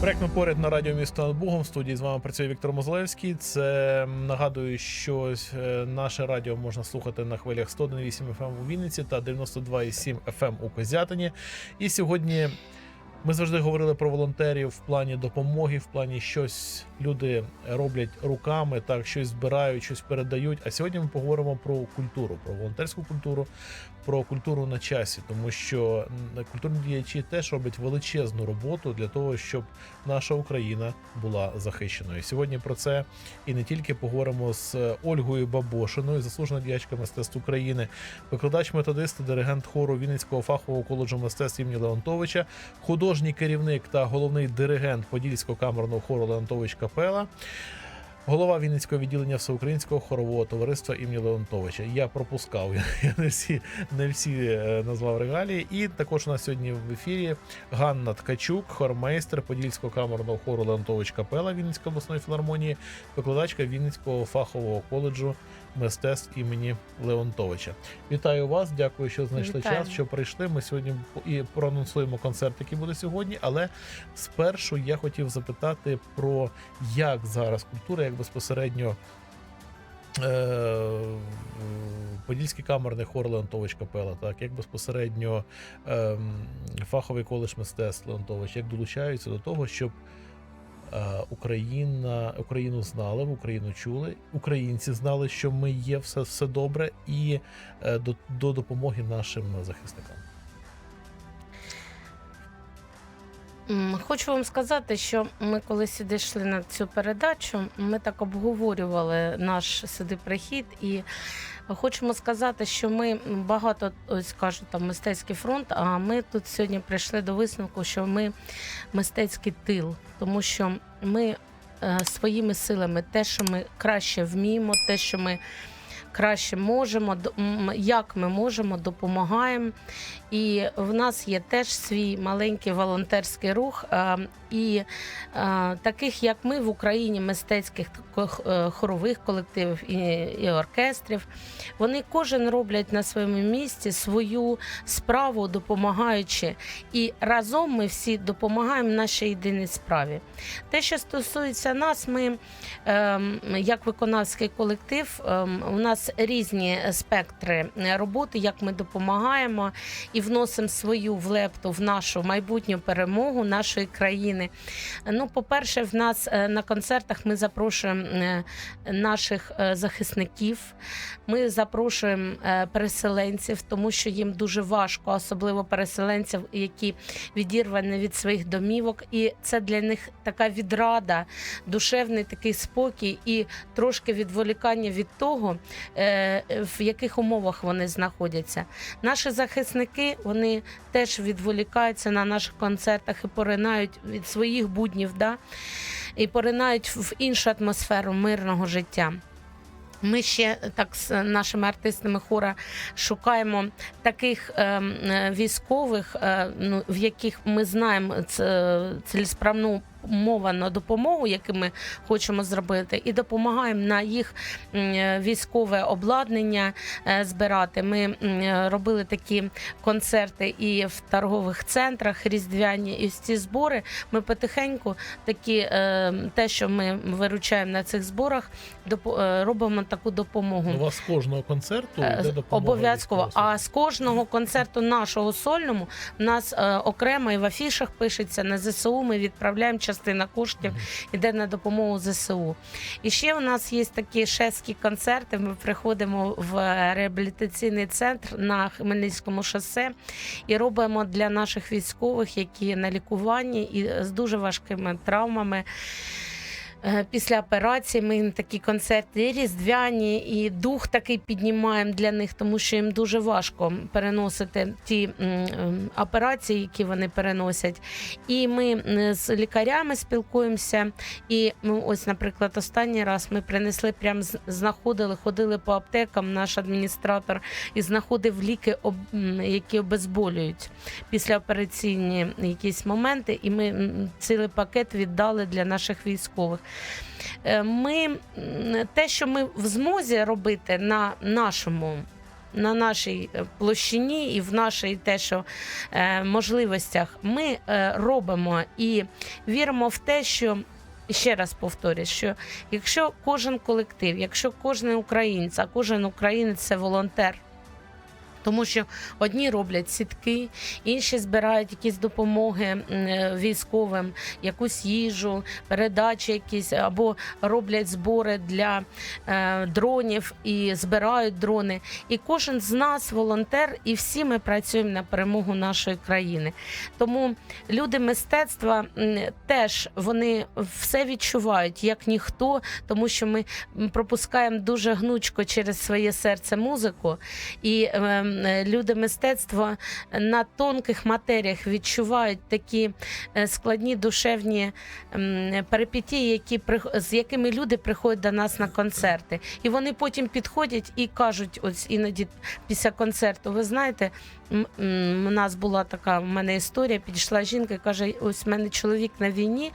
Проект «Ми поряд на радіо місто над Богом. В студії з вами працює Віктор Мозлевський. Це нагадую, що е, наше радіо можна слухати на хвилях 101,8 FM у Вінниці та 92,7 FM у Козятині. І сьогодні ми завжди говорили про волонтерів в плані допомоги, в плані щось люди роблять руками, так щось збирають, щось передають. А сьогодні ми поговоримо про культуру, про волонтерську культуру, про культуру на часі, тому що культурні діячі теж роблять величезну роботу для того, щоб наша Україна була захищеною. Сьогодні про це і не тільки поговоримо з Ольгою Бабошиною, заслужена діячка мистецтв України, викладач методист, диригент хору Вінницького фахового коледжу мистецтв імені Леонтовича, художній керівник та головний диригент Подільського камерного хору Леонтович Капела. Голова Вінницького відділення Всеукраїнського хорового товариства імені Леонтовича. Я пропускав, я не всі, не всі е, назвав регалії. І також у нас сьогодні в ефірі Ганна Ткачук, хормейстер Подільського камерного хору Леонтович Капела Вінницької обласної філармонії, викладачка Вінницького фахового коледжу мистецтв імені Леонтовича. Вітаю вас, дякую, що знайшли Вітаємо. час, що прийшли. Ми сьогодні і проанонсуємо концерт, який буде сьогодні. Але спершу я хотів запитати про як зараз культура, як безпосередньо. е, Подільський камерний хор Леонтович Капела, так як безпосередньо ем, фаховий коледж мистецтв Леонтович, як долучаються до того, щоб Україна, Україну знали, Україну чули, українці знали, що ми є все, все добре, і е, до, до допомоги нашим захисникам. Хочу вам сказати, що ми коли сюди йшли на цю передачу, ми так обговорювали наш сюди прихід і. Хочемо сказати, що ми багато ось кажуть там мистецький фронт. А ми тут сьогодні прийшли до висновку, що ми мистецький тил, тому що ми е, своїми силами, те, що ми краще вміємо, те, що ми краще можемо, як ми можемо, допомагаємо. І в нас є теж свій маленький волонтерський рух. е, І е, таких, як ми в Україні, мистецьких е, хорових колективів і, оркестрів, вони кожен роблять на своєму місці свою справу, допомагаючи. І разом ми всі допомагаємо нашій єдиній справі. Те, що стосується нас, ми ем, як виконавський колектив, ем, у нас різні спектри роботи, як ми допомагаємо і вносимо свою влепту в нашу майбутню перемогу нашої країни. Ну, по-перше, в нас е, на концертах ми запрошуємо е, наших е, захисників. Ми запрошуємо переселенців, тому що їм дуже важко, особливо переселенців, які відірвані від своїх домівок. І це для них така відрада, душевний такий спокій і трошки відволікання від того, в яких умовах вони знаходяться. Наші захисники вони теж відволікаються на наших концертах і поринають від своїх буднів, да? і поринають в іншу атмосферу мирного життя. Ми ще так з нашими артистами хора шукаємо таких ем, е, військових, е, ну, в яких ми знаємо ц- цілесправну мовану допомогу, яку ми хочемо зробити, і допомагаємо на їх військове обладнання е, збирати. Ми робили такі концерти і в торгових центрах різдвяні, і ці збори. Ми потихеньку такі е, те, що ми виручаємо на цих зборах, е, робимо таку допомогу. У вас з кожного концерту йде допомога Обов'язково. А з кожного концерту нашого сольному в нас окремо і в афішах пишеться на ЗСУ. Ми відправляємо частина коштів, йде на допомогу ЗСУ. І ще у нас є такі шесткі концерти. Ми приходимо в реабілітаційний центр на Хмельницькому шосе і робимо для наших військових, які на лікуванні і з дуже важкими травмами. Е, Після операції ми такі концерти різдвяні, і дух такий піднімаємо для них, тому що їм дуже важко переносити ті ем, операції, які вони переносять. І ми з лікарями спілкуємося. І ну, ось, наприклад, останній раз ми принесли, прям знаходили, ходили по аптекам, наш адміністратор, і знаходив ліки, які обезболюють післяопераційні якісь моменти. І ми цілий пакет віддали для наших військових. Е, Ми те, що ми в змозі робити на нашому на нашій е, площині і в нашій те, що е, можливостях, ми е, робимо і віримо в те, що. Ще раз повторюю, що якщо кожен колектив, якщо кожен українець, а кожен українець це волонтер. Тому що одні роблять сітки, інші збирають якісь допомоги е, військовим, якусь їжу, передачі якісь, або роблять збори для е, дронів і збирають дрони. І кожен з нас волонтер, і всі ми працюємо на перемогу нашої країни. Тому люди мистецтва теж вони все відчувають як ніхто, тому що ми пропускаємо дуже гнучко через своє серце музику. І ем, люди мистецтва на тонких матеріях відчувають такі е, складні душевні перипетії, які з якими люди приходять до нас на концерти. І вони потім підходять і кажуть, ось іноді після концерту, ви знаєте, у нас була така в мене історія. Підійшла жінка і каже: ось в мене чоловік на війні.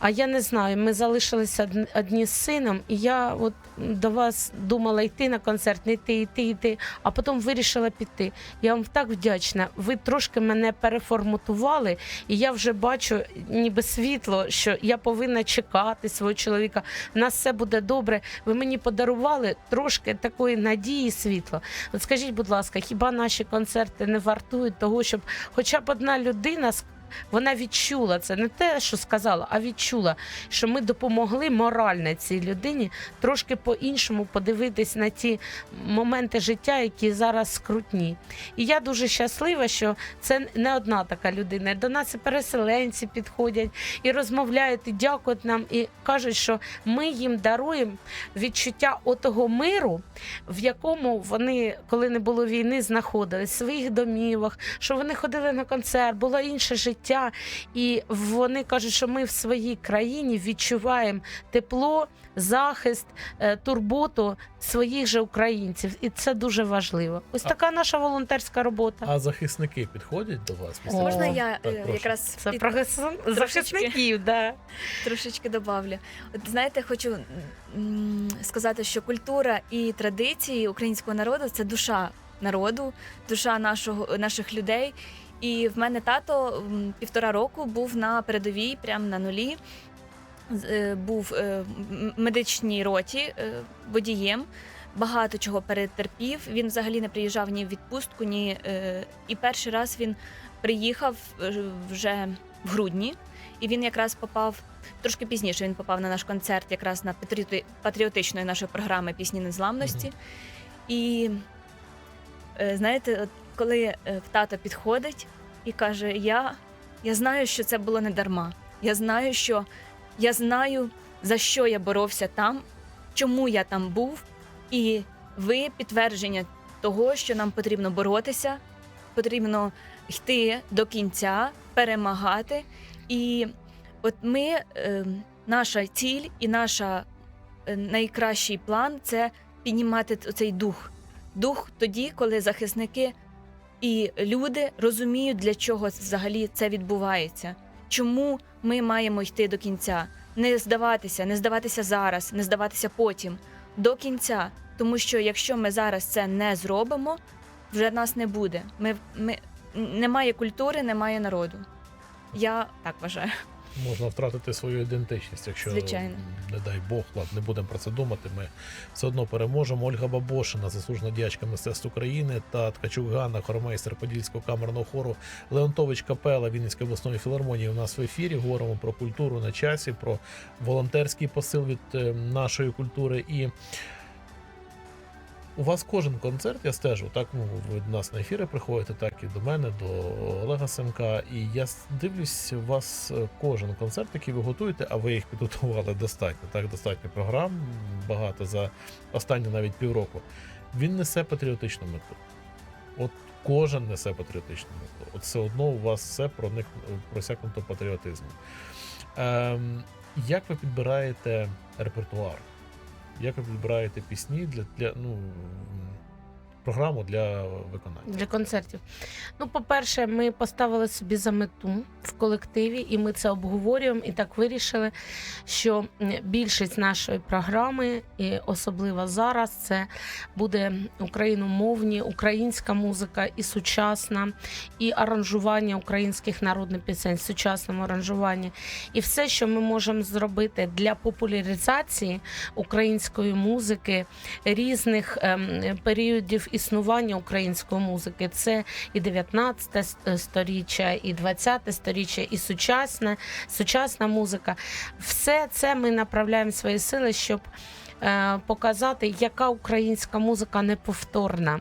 А я не знаю, ми залишилися одні з сином, і я от до вас думала йти на концерт, не йти, йти, йти, а потім вирішила піти. Я вам так вдячна. Ви трошки мене переформатували, і я вже бачу ніби світло, що я повинна чекати свого чоловіка. У нас все буде добре. Ви мені подарували трошки такої надії, світла. От скажіть, будь ласка, хіба наші концерти не вартують того, щоб хоча б одна людина вона відчула це, не те, що сказала, а відчула, що ми допомогли морально цій людині трошки по-іншому подивитись на ті моменти життя, які зараз скрутні. І я дуже щаслива, що це не одна така людина. До нас і переселенці підходять і розмовляють, і дякують нам, і кажуть, що ми їм даруємо відчуття отого миру, в якому вони, коли не було війни, знаходились в своїх домівах, що вони ходили на концерт, було інше життя. І вони кажуть, що ми в своїй країні відчуваємо тепло, захист, е, турботу своїх же українців. І це дуже важливо. Ось А- така наша волонтерська робота. А захисники підходять до вас? О, Можна я Так, е, якраз Це під- про гас- захисників, да. трошечки добавлю. От знаєте, хочу сказати, що культура і традиції українського народу це душа народу, душа нашого наших людей. І в мене тато півтора року був на передовій, прямо на нулі. Е, Був е, в медичній роті е, водієм. Багато чого перетерпів. Він взагалі не приїжджав ні в відпустку, ні е, і перший раз він приїхав е, вже в грудні, і він якраз попав трошки пізніше. Він попав на наш концерт, якраз на патріотичної нашої програми Пісні незламності. І е, знаєте, от коли е, тато підходить і каже: Я, я знаю, що це було не дарма. Я знаю, що я знаю, за що я боровся там, чому я там був, і ви підтвердження того, що нам потрібно боротися, потрібно йти до кінця, перемагати. І от ми, е, наша ціль і наша е, найкращий план це піднімати цей дух. Дух тоді, коли захисники і люди розуміють, для чого взагалі це відбувається. Чому ми маємо йти до кінця? Не здаватися, не здаватися зараз, не здаватися потім, до кінця. Тому що якщо ми зараз це не зробимо, вже нас не буде. Ми, ми, немає культури, немає народу. Я так вважаю. Можна втратити свою ідентичність, якщо Звичайно. не дай Бог, ладно, не будемо про це думати. Ми все одно переможемо. Ольга Бабошина, заслужена діячка мистецтв України та Ткачук Ганна, хормейстер Подільського камерного хору Леонтович Капела Вінницької обласної філармонії. У нас в ефірі говоримо про культуру на часі, про волонтерський посил від е, нашої культури. І у вас кожен концерт, я стежу, так ну, ви до нас на ефіри приходите, так і до мене, до Олега Семка. І я дивлюсь, у вас е, кожен концерт, який ви готуєте, а ви їх підготували достатньо. Так, достатньо програм, багато за останні навіть півроку. Він несе патріотичну мету. От кожен несе патріотичну мету. От все одно у вас все проник просякнуто патріотизмом. Ем, як ви підбираєте репертуар? Як ви підбираєте пісні для, для ну, програму для виконання. для концертів. Ну, по-перше, ми поставили собі за мету в колективі, і ми це обговорюємо. І так вирішили, що більшість нашої програми, і особливо зараз, це буде україномовні, українська музика і сучасна, і аранжування українських народних пісень, сучасному аранжуванні. І все, що ми можемо зробити для популяризації української музики різних ем, періодів існування української музики. Це і 19 сторіччя, і 20 сторіччя, і сучасне, сучасна музика. Все це ми направляємо свої сили, щоб е, показати, яка українська музика неповторна.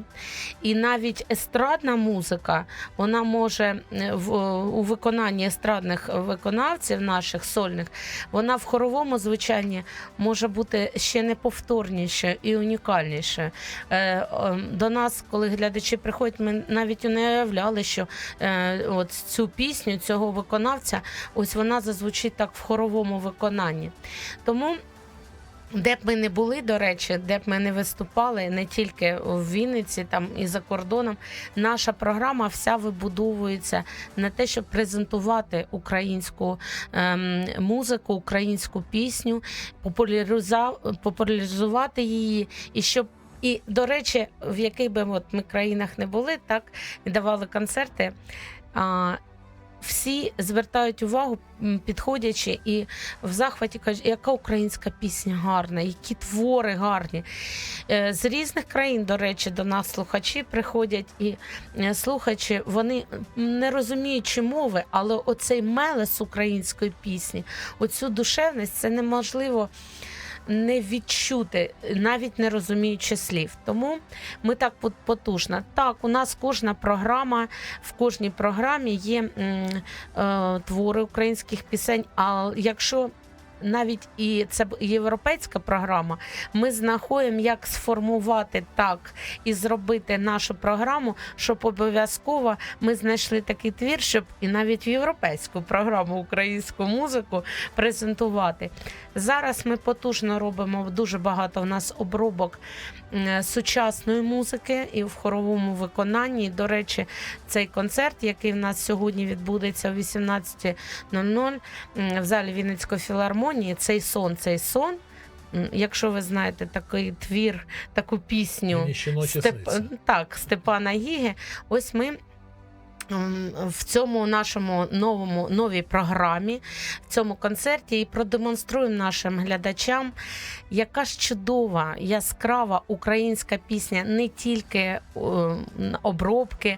І навіть естрадна музика, вона може е, в, у виконанні естрадних виконавців наших сольних, вона в хоровому звучанні може бути ще неповторніше і унікальніше. Е, е, До нас, коли глядачі приходять, ми навіть не уявляли, що е, от цю пісню цього виконавця, ось вона зазвучить так в хоровому виконанні. Тому. Де б ми не були, до речі, де б ми не виступали, не тільки в Вінниці, там і за кордоном, наша програма вся вибудовується на те, щоб презентувати українську ем, музику, українську пісню, популяризувати її, і щоб і до речі, в яких би от ми країнах не були, так і давали концерти. А, всі звертають увагу, підходячи і в захваті кажуть, яка українська пісня гарна, які твори гарні. Е, З різних країн, до речі, до нас слухачі приходять і е, слухачі, вони не розуміючи мови, але оцей мелес української пісні, оцю душевність, це неможливо не відчути, навіть не розуміючи слів. Тому ми так пот- потужна. Так, у нас кожна програма, в кожній програмі є е, е, твори українських пісень. А якщо навіть і це європейська програма, ми знаходимо, як сформувати так і зробити нашу програму, щоб обов'язково ми знайшли такий твір, щоб і навіть в європейську програму українську музику презентувати. Зараз ми потужно робимо дуже багато. У нас обробок сучасної музики і в хоровому виконанні. До речі, цей концерт, який в нас сьогодні відбудеться о 18.00 в залі Вінницької філармонії. Цей сон, цей сон. Якщо ви знаєте такий твір, таку пісню Степ... Так, Степана Гіги. Ось ми. В цьому нашому новому новій програмі, в цьому концерті і продемонструємо нашим глядачам, яка ж чудова, яскрава українська пісня, не тільки обробки,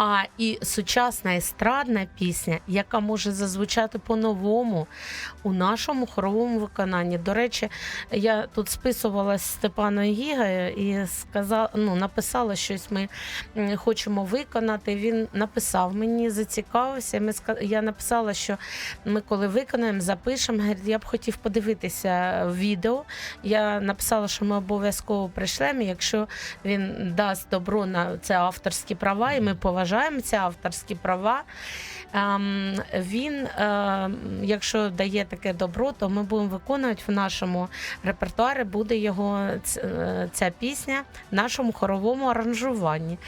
а і сучасна естрадна пісня, яка може зазвучати по-новому у нашому хоровому виконанні. До речі, я тут списувалася з Степаною Гігою і сказала, ну, написала щось. Ми хочемо виконати. Він написав мені, зацікавився. Ми я написала, що ми коли виконаємо, запишемо. Я б хотів подивитися відео. Я написала, що ми обов'язково прийшлемо. Якщо він дасть добро на це авторські права, і ми поважаємо ці авторські права. Ем, Він, ем, якщо дає таке добро, то ми будемо виконувати в нашому репертуарі. Буде його е, ця пісня в нашому хоровому аранжуванні.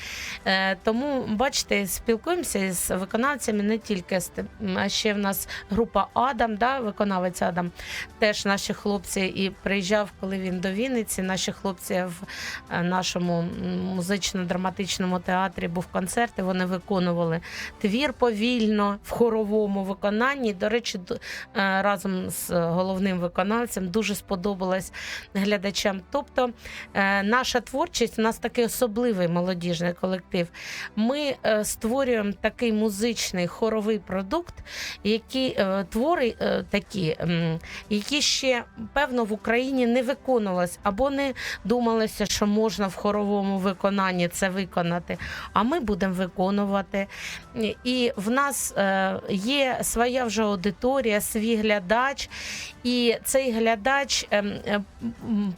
Е, Тому, бачите, спілкуємося з виконавцями не тільки з тим, а ще в нас група Адам, да, виконавець Адам. Теж наші хлопці і приїжджав, коли він до Вінниці. Наші хлопці в е, нашому музично-драматичному театрі був концерт, і вони виконували твір повільно в хоровому виконанні. До речі, е, разом з головним виконавцем дуже сподобалось глядачам. Тобто, е, наша творчість у нас такий особливий молодіжний колектив. Ми е, створюємо такий музичний хоровий продукт, які е, твори е, такі, які ще певно в Україні не виконувалось або не думалося, що можна в хоровому виконанні це виконати. А ми будемо виконувати. І в нас е, є своя вже аудиторія, свій глядач, і цей глядач ем, е,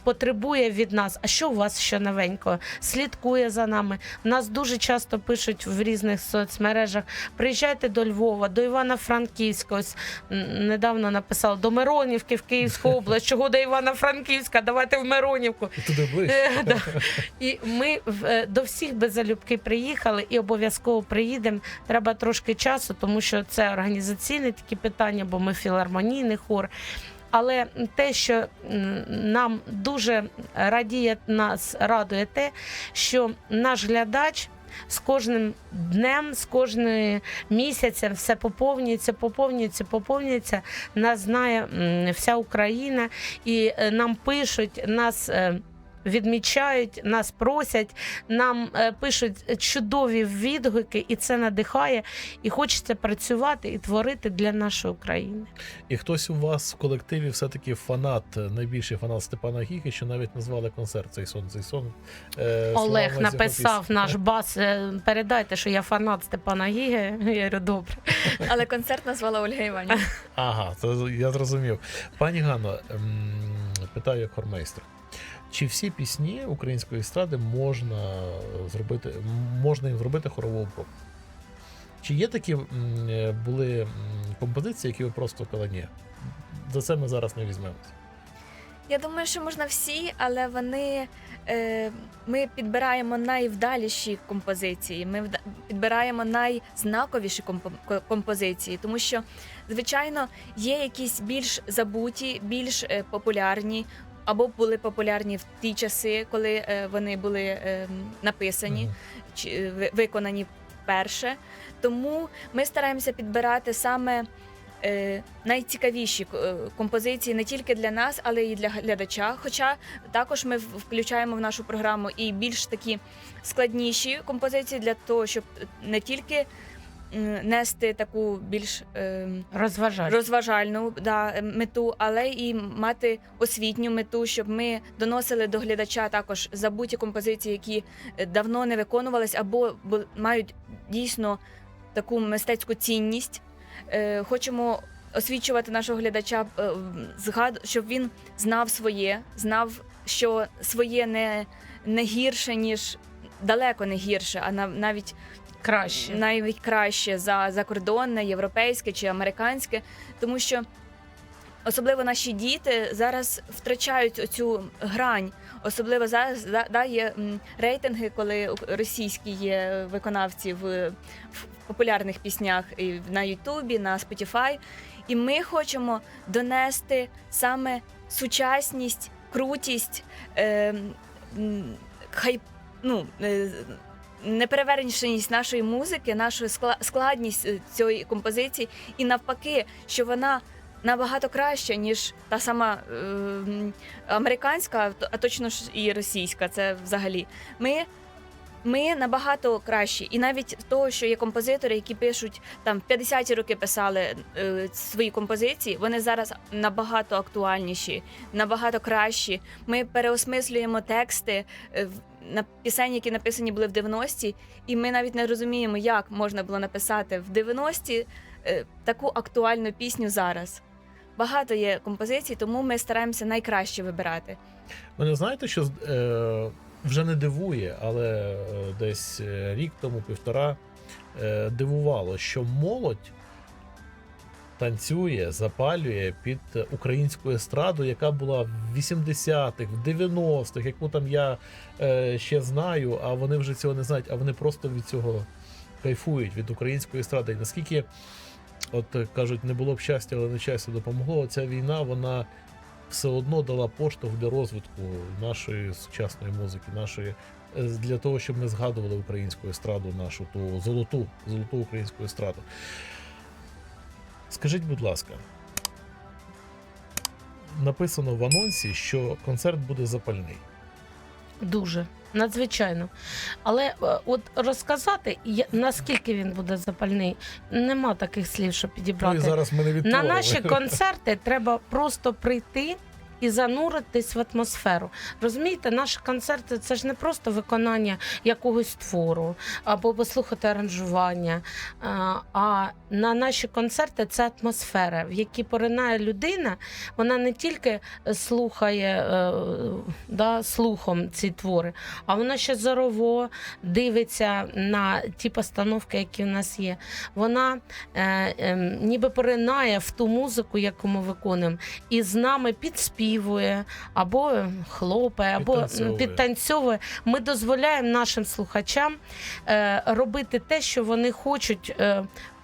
потребує від нас. А що у вас ще новенького? Слідкує за нами. Нас дуже часто пишуть в різних соцмережах: приїжджайте до Львова, до Івано-Франківська. Ось недавно написав до Миронівки в Київську область. Чого до Івано-Франківська? Давайте в Миронівку. І туди ближче. Е. І ми е, до всіх без залюбки приїхали і обов'язково приїдемо. Треба трошки часу, тому що це організаційне такі питання, бо ми філармонійний хор. Але те, що нам дуже радіє нас, радує те, що наш глядач. З кожним днем, з кожним місяцем все поповнюється, поповнюється, поповнюється. Нас знає вся Україна, і е, нам пишуть, нас е, відмічають, нас просять, нам е, пишуть чудові відгуки, і це надихає. І хочеться працювати і творити для нашої України. І хтось у вас в колективі все-таки фанат, найбільший фанат Степана Гіги, що навіть назвали концерт цей сон, цей сон. Е, Олег написав пісні. наш бас. е, Передайте, що я фанат Степана Гіги. Я говорю, добре. Але концерт назвала Ольга Іванівна. Ага, то я зрозумів. Пані Ганно, ем, питаю як хормейстер. Чи всі пісні української естради можна зробити, можна їм зробити хорову обробку? Чи є такі е, були композиції, які ви просто казали, ні, за це ми зараз не візьмемося? Я думаю, що можна всі, але вони е, ми підбираємо найвдаліші композиції. Ми підбираємо найзнаковіші компо- композиції, тому що, звичайно, є якісь більш забуті, більш е, популярні. Або були популярні в ті часи, коли е, вони були е, написані чи е, виконані вперше. Тому ми стараємося підбирати саме найцікавіші е, композиції не тільки для нас, але й для глядача. Хоча також ми включаємо в нашу програму і більш такі складніші композиції для того, щоб не тільки нести таку більш е, Розважати. розважальну да, мету, але і мати освітню мету, щоб ми доносили до глядача також забуті композиції, які е, давно не виконувались, або мають дійсно таку мистецьку цінність. Е, Хочемо освічувати нашого глядача, е, згад- щоб він знав своє, знав, що своє не, не гірше, ніж далеко не гірше, а нав- навіть Краще. навіть краще за закордонне, європейське чи американське, тому що особливо наші діти зараз втрачають оцю грань. Особливо зараз да, да, є м, рейтинги, коли російські є виконавці в, в популярних піснях і на Ютубі, на Spotify. І ми хочемо донести саме сучасність, крутість, е, хай, ну, е, неперевершеність нашої музики, нашу складність е, цієї композиції, і навпаки, що вона набагато краща, ніж та сама е, американська, а точно ж і російська. Це взагалі. Ми. Ми набагато кращі, і навіть того, що є композитори, які пишуть там в 50-ті роки писали е, свої композиції, вони зараз набагато актуальніші, набагато кращі. Ми переосмислюємо тексти е, на пісень, які написані були в 90-ті, і ми навіть не розуміємо, як можна було написати в 90-ті е, таку актуальну пісню зараз. Багато є композицій, тому ми стараємося найкраще вибирати. Мене знаєте, що е, вже не дивує, але е, десь е, рік тому, півтора, е, дивувало, що молодь танцює, запалює під українську естраду, яка була в 80-х, в 90-х, яку там я ще знаю, а вони вже цього не знають, а вони просто від цього кайфують від української естради. І наскільки, от кажуть, не було б щастя, але нещастя допомогло. Ця війна, вона все одно дала поштовх для розвитку нашої сучасної музики, нашої е, для того, щоб ми згадували українську естраду, нашу ту золоту, золоту українську естраду. Скажіть, будь ласка, написано в анонсі, що концерт буде запальний. Дуже надзвичайно. Але е, от розказати, я- наскільки він буде запальний, нема таких слів, щоб Ну і підібрати. зараз ми не На наші концерти треба просто прийти і зануритись в атмосферу. Розумієте, наші концерти це ж не просто виконання якогось твору або послухати аранжування. а, на наші концерти це атмосфера, в якій поринає людина. Вона не тільки слухає е, да, слухом ці твори, а вона ще зорово дивиться на ті постановки, які в нас є. Вона е, е, ніби поринає в ту музику, яку ми виконуємо, і з нами підспівує або хлопає, або Підтанцьовує. підтанцьовує. Ми дозволяємо нашим слухачам е, робити те, що вони хочуть.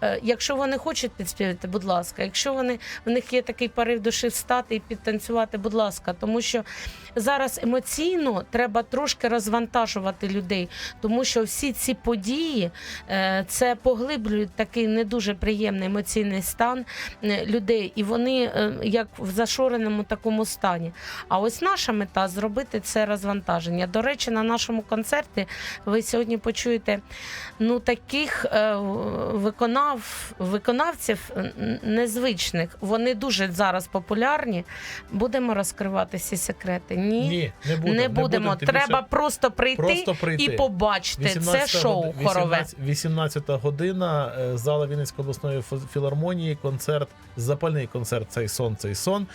Е, Якщо вони хочуть підспівати, будь ласка. Якщо вони в них є такий порив душі встати і підтанцювати, будь ласка, тому що зараз емоційно треба трошки розвантажувати людей, тому що всі ці події е, це поглиблюють такий не дуже приємний емоційний стан е, людей, і вони як в зашореному такому стані. А ось наша мета зробити це розвантаження. До речі, на нашому концерті ви сьогодні почуєте ну таких е, виконав, виконавців незвичних. Вони дуже зараз популярні. Будемо розкривати всі секрети. Ні, Ні, не будемо. не будемо. Тим Треба просто прийти, просто прийти. і побачити. Це шоу хорове. 18 18 година, е, зала Вінницької обласної фі- філармонії, концерт, запальний концерт Цей сон, цей сон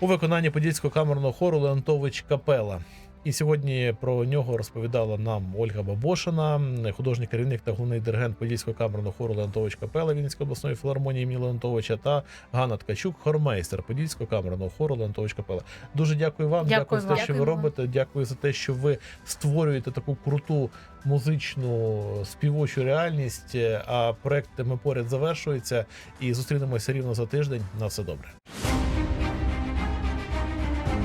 у виконанні Подільського камерного хору Леонтович Капела. І сьогодні про нього розповідала нам Ольга Бабошина, художній керівник та головний диригент Подільського камерного хору Леонтович Капела Вінницької обласної філармонії імені Леонтовича та Ганна Ткачук, хормейстер Подільського камерного хору Леонтович Капела. Дуже дякую вам. Дякую за те, вам. що ви Дякуємо. робите. Дякую за те, що ви створюєте таку круту музичну співочу реальність. А проект ми поряд завершується і зустрінемося рівно за тиждень. На все добре.